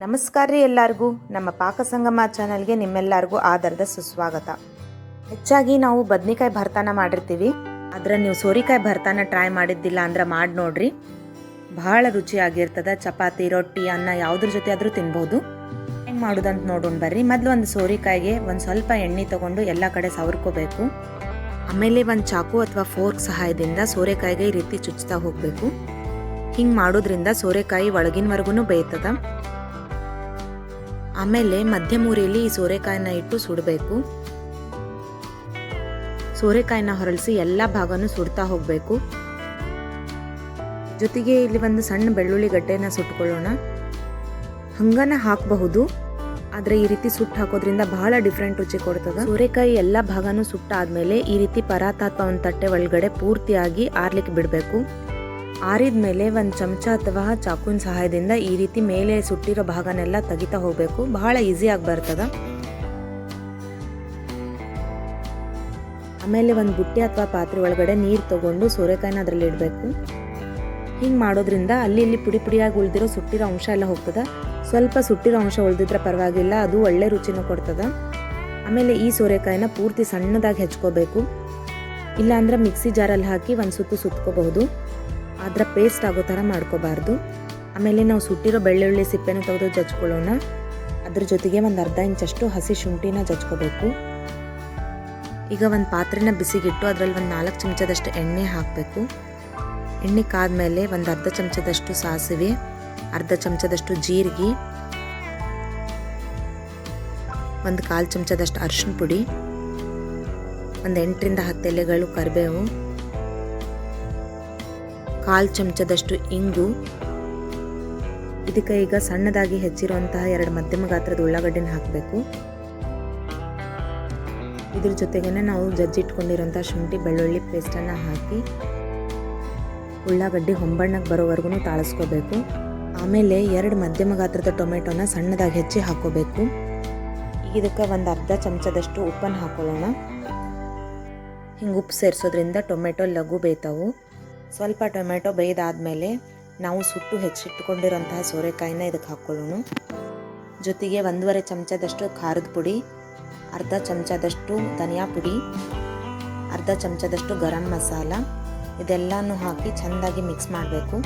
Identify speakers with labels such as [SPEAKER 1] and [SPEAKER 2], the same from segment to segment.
[SPEAKER 1] ನಮಸ್ಕಾರ ರೀ ಎಲ್ಲರಿಗೂ. ನಮ್ಮ ಪಾಕಸಂಗಮ ಚಾನಲ್ಗೆ ನಿಮ್ಮೆಲ್ಲರಿಗೂ ಆಧಾರದ ಸುಸ್ವಾಗತ. ಹೆಚ್ಚಾಗಿ ನಾವು ಬದ್ನಿಕಾಯಿ ಭರ್ತಾನ ಮಾಡಿರ್ತೀವಿ. ಆದ್ರೆ ನೀವು ಸೋರಿಕಾಯಿ ಭರ್ತಾನ ಟ್ರೈ ಮಾಡಿದ್ದಿಲ್ಲ ಅಂದ್ರೆ ಮಾಡಿ ನೋಡ್ರಿ. ಬಹಳ ರುಚಿಯಾಗಿರ್ತದ ಚಪಾತಿ, ರೊಟ್ಟಿ, ಅನ್ನ ಯಾವುದ್ರ ಜೊತೆ ಆದರೂ ತಿನ್ಬೋದು. ಹೆಂಗೆ ಮಾಡೋದಂತ ನೋಡೋಣ ಬರ್ರಿ. ಮೊದಲು ಒಂದು ಸೋರಿಕಾಯಿಗೆ ಒಂದು ಸ್ವಲ್ಪ ಎಣ್ಣೆ ತಗೊಂಡು ಎಲ್ಲ ಕಡೆ ಸವರ್ಕೋಬೇಕು. ಆಮೇಲೆ ಒಂದು ಚಾಕು ಅಥವಾ ಫೋರ್ಕ್ ಸಹಾಯದಿಂದ ಸೋರೆಕಾಯಿಗೆ ಈ ರೀತಿ ಚುಚ್ತಾ ಹೋಗಬೇಕು. ಹಿಂಗೆ ಮಾಡೋದ್ರಿಂದ ಸೋರೆಕಾಯಿ ಒಳಗಿನವರೆಗೂ ಬೇಯ್ತದ. ಆಮೇಲೆ ಉರಿಯಲ್ಲಿ ಈ ಸೋರೆಕಾಯಿನ ಇಟ್ಟು ಸುಡಬೇಕು. ಸೋರೆಕಾಯಿನ ಹೊರಳಿಸಿ ಎಲ್ಲ ಭಾಗನೂ ಸುಡ್ತಾ ಹೋಗಬೇಕು. ಜೊತೆಗೆ ಇಲ್ಲಿ ಒಂದು ಸಣ್ಣ ಬೆಳ್ಳುಳ್ಳಿ ಗಡ್ಡೆನ ಸುಟ್ಕೊಳ್ಳೋಣ. ಹಂಗನ ಹಾಕಬಹುದು, ಆದರೆ ಈ ರೀತಿ ಸುಟ್ಟು ಹಾಕೋದ್ರಿಂದ ಬಹಳ ಡಿಫ್ರೆಂಟ್ ರುಚಿ ಕೊಡ್ತದೆ. ಸೋರೆಕಾಯಿ ಎಲ್ಲ ಭಾಗನೂ ಸುಟ್ಟಾದ್ಮೇಲೆ ಈ ರೀತಿ ಪರಾತಾತ್ವ ಒಂದು ತಟ್ಟೆ ಒಳಗಡೆ ಪೂರ್ತಿಯಾಗಿ ಆರ್ಲಿಕ್ಕೆ ಬಿಡಬೇಕು. ಆರಿದ ಮೇಲೆ ಒಂದು ಚಮಚ ಅಥವಾ ಚಾಕುವಿನ ಸಹಾಯದಿಂದ ಈ ರೀತಿ ಮೇಲೆ ಸುಟ್ಟಿರೋ ಭಾಗನೆಲ್ಲ ತೆಗಿತಾ ಹೋಗಬೇಕು. ಬಹಳ ಈಸಿಯಾಗಿ ಬರ್ತದೆ. ಆಮೇಲೆ ಒಂದು ಬುಟ್ಟಿ ಅಥವಾ ಪಾತ್ರೆ ಒಳಗಡೆ ನೀರು ತಗೊಂಡು ಸೋರೆಕಾಯಿನ ಅದರಲ್ಲಿ ಇಡಬೇಕು. ಹಿಂಗೆ ಮಾಡೋದ್ರಿಂದ ಅಲ್ಲಿ ಇಲ್ಲಿ ಪುಡಿ ಪುಡಿಯಾಗಿ ಉಳಿದಿರೋ ಸುಟ್ಟಿರೋ ಅಂಶ ಎಲ್ಲ ಹೋಗ್ತದೆ. ಸ್ವಲ್ಪ ಸುಟ್ಟಿರೋ ಅಂಶ ಉಳಿದಿದ್ರೆ ಪರವಾಗಿಲ್ಲ, ಅದು ಒಳ್ಳೆ ರುಚಿನೂ ಕೊಡ್ತದೆ. ಆಮೇಲೆ ಈ ಸೋರೆಕಾಯಿನ ಪೂರ್ತಿ ಸಣ್ಣದಾಗಿ ಹೆಚ್ಕೋಬೇಕು. ಇಲ್ಲಾಂದ್ರೆ ಮಿಕ್ಸಿ ಜಾರಲ್ಲಿ ಹಾಕಿ ಒಂದು ಸುತ್ತು ಸುತ್ಕೋಬಹುದು. ಆದ್ರೆ ಪೇಸ್ಟ್ ಆಗೋ ಥರ ಮಾಡ್ಕೋಬಾರ್ದು. ಆಮೇಲೆ ನಾವು ಸುಟ್ಟಿರೋ ಬೆಳ್ಳುಳ್ಳಿ ಸಿಪ್ಪೆನ ತೆಗೆದು ಜಜ್ಕೊಳ್ಳೋಣ. ಅದ್ರ ಜೊತೆಗೆ ಒಂದು ಅರ್ಧ ಇಂಚಷ್ಟು ಹಸಿ ಶುಂಠಿನ ಜಜ್ಕೋಬೇಕು. ಈಗ ಒಂದು ಪಾತ್ರೆನ ಬಿಸಿಗಿಟ್ಟು ಅದರಲ್ಲಿ ಒಂದು ನಾಲ್ಕು ಚಮಚದಷ್ಟು ಎಣ್ಣೆ ಹಾಕಬೇಕು. ಎಣ್ಣೆ ಕಾದ್ಮೇಲೆ ಒಂದು ಅರ್ಧ ಚಮಚದಷ್ಟು ಸಾಸಿವೆ, ಅರ್ಧ ಚಮಚದಷ್ಟು ಜೀರಿಗೆ, ಒಂದು ಕಾಲು ಚಮಚದಷ್ಟು ಅರಿಶಿನ ಪುಡಿ, ಒಂದು ಎಂಟರಿಂದ ಹತ್ತು ಎಲೆಗಳು ಕರಿಬೇವು ಕಾಲು ಚಮಚದಷ್ಟು ಇಂಗು. ಇದಕ್ಕೆ ಈಗ ಸಣ್ಣದಾಗಿ ಹೆಚ್ಚಿರುವಂತಹ ಎರಡು ಮಧ್ಯಮ ಗಾತ್ರದ ಉಳ್ಳಾಗಡ್ಡೆನ ಹಾಕಬೇಕು. ಇದ್ರ ಜೊತೆಗೇನೆ ನಾವು ಜಜ್ಜಿಟ್ಕೊಂಡಿರೋಂಥ ಶುಂಠಿ ಬೆಳ್ಳುಳ್ಳಿ ಪೇಸ್ಟನ್ನು ಹಾಕಿ ಉಳ್ಳಾಗಡ್ಡಿ ಹೊಂಬಣ್ಣಕ್ಕೆ ಬರೋವರೆಗೂ ತಾಳಿಸ್ಕೋಬೇಕು. ಆಮೇಲೆ ಎರಡು ಮಧ್ಯಮ ಗಾತ್ರದ ಟೊಮೆಟೊನ ಸಣ್ಣದಾಗಿ ಹೆಚ್ಚಿ ಹಾಕೋಬೇಕು. ಇದಕ್ಕೆ ಒಂದು ಅರ್ಧ ಚಮಚದಷ್ಟು ಉಪ್ಪನ್ನು ಹಾಕೊಳ್ಳೋಣ. ಹಿಂಗೆ ಉಪ್ಪು ಸೇರಿಸೋದ್ರಿಂದ ಟೊಮೆಟೊ ಲಘು ಬೇಯ್ತಾವು ಸ್ವಲ್ಪ ಟೊಮೆಟೊ ಬೇಯ್ದಾದ್ಮೇಲೆ ನಾವು ಸುಟ್ಟು ಹೆಚ್ಚಿಟ್ಟುಕೊಂಡಿರೋಂತಹ ಸೋರೆಕಾಯಿನ ಇದಕ್ಕೆ ಹಾಕ್ಕೊಳ್ಳೋಣ. ಜೊತೆಗೆ ಒಂದೂವರೆ ಚಮಚದಷ್ಟು ಖಾರದ ಪುಡಿ, ಅರ್ಧ ಚಮಚದಷ್ಟು ಧನಿಯಾ ಪುಡಿ, ಅರ್ಧ ಚಮಚದಷ್ಟು ಗರಂ ಮಸಾಲ, ಇದೆಲ್ಲನೂ ಹಾಕಿ ಚೆಂದಾಗಿ ಮಿಕ್ಸ್ ಮಾಡಬೇಕು.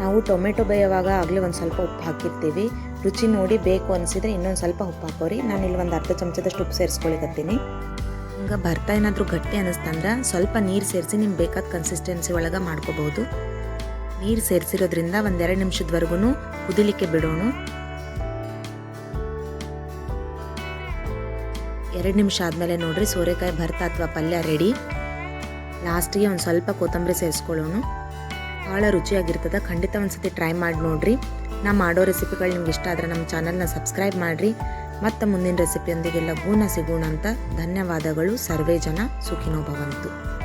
[SPEAKER 1] ನಾವು ಟೊಮೆಟೊ ಬೇಯುವಾಗ ಆಗಲೇ ಒಂದು ಸ್ವಲ್ಪ ಉಪ್ಪು ಹಾಕಿರ್ತೀವಿ. ರುಚಿ ನೋಡಿ ಬೇಕು ಅನಿಸಿದ್ರೆ ಇನ್ನೊಂದು ಸ್ವಲ್ಪ ಉಪ್ಪು ಹಾಕೋರಿ. ನಾನು ಇಲ್ಲಿ ಒಂದು ಅರ್ಧ ಚಮಚದಷ್ಟು ಉಪ್ಪು ಸೇರಿಸ್ಕೊಳಿಕತ್ತೀನಿ. ಹಿಂಗೆ ಭರ್ತ ಏನಾದರೂ ಗಟ್ಟಿ ಅನ್ನಿಸ್ತಂದ್ರೆ ಸ್ವಲ್ಪ ನೀರು ಸೇರಿಸಿ ನಿಮ್ಗೆ ಬೇಕಾದ ಕನ್ಸಿಸ್ಟೆನ್ಸಿ ಒಳಗೆ ಮಾಡ್ಕೋಬಹುದು. ನೀರು ಸೇರಿಸಿರೋದ್ರಿಂದ ಒಂದೆರಡು ನಿಮಿಷದವರೆಗೂ ಕುದಿಲಿಕ್ಕೆ ಬಿಡೋಣ ಎರಡು ನಿಮಿಷ ಆದಮೇಲೆ ನೋಡ್ರಿ ಸೋರೆಕಾಯಿ ಭರ್ತಾ ಅಥವಾ ಪಲ್ಯ ರೆಡಿ ಲಾಸ್ಟಿಗೆ ಒಂದು ಸ್ವಲ್ಪ ಕೊತ್ತಂಬರಿ ಸೇರಿಸ್ಕೊಳ್ಳೋಣ ಭಾಳ ರುಚಿಯಾಗಿರ್ತದೆ, ಖಂಡಿತ ಒಂದು ಸತಿ ಟ್ರೈ ಮಾಡಿ ನೋಡ್ರಿ. ನಾ ಮಾಡೋ ರೆಸಿಪಿಗಳು ನಿಮ್ಗೆ ಇಷ್ಟ ಆದರೆ ನಮ್ಮ ಚಾನಲ್ನ ಸಬ್ಸ್ಕ್ರೈಬ್ ಮಾಡಿರಿ. ಮತ್ತು ಮುಂದಿನ ರೆಸಿಪಿಯೊಂದಿಗೆ ಲಘೂನ ಸಿಗೋಣ ಅಂತ ಧನ್ಯವಾದಗಳು. ಸರ್ವೇ ಜನ ಸುಖಿನೋ ಭವಂತು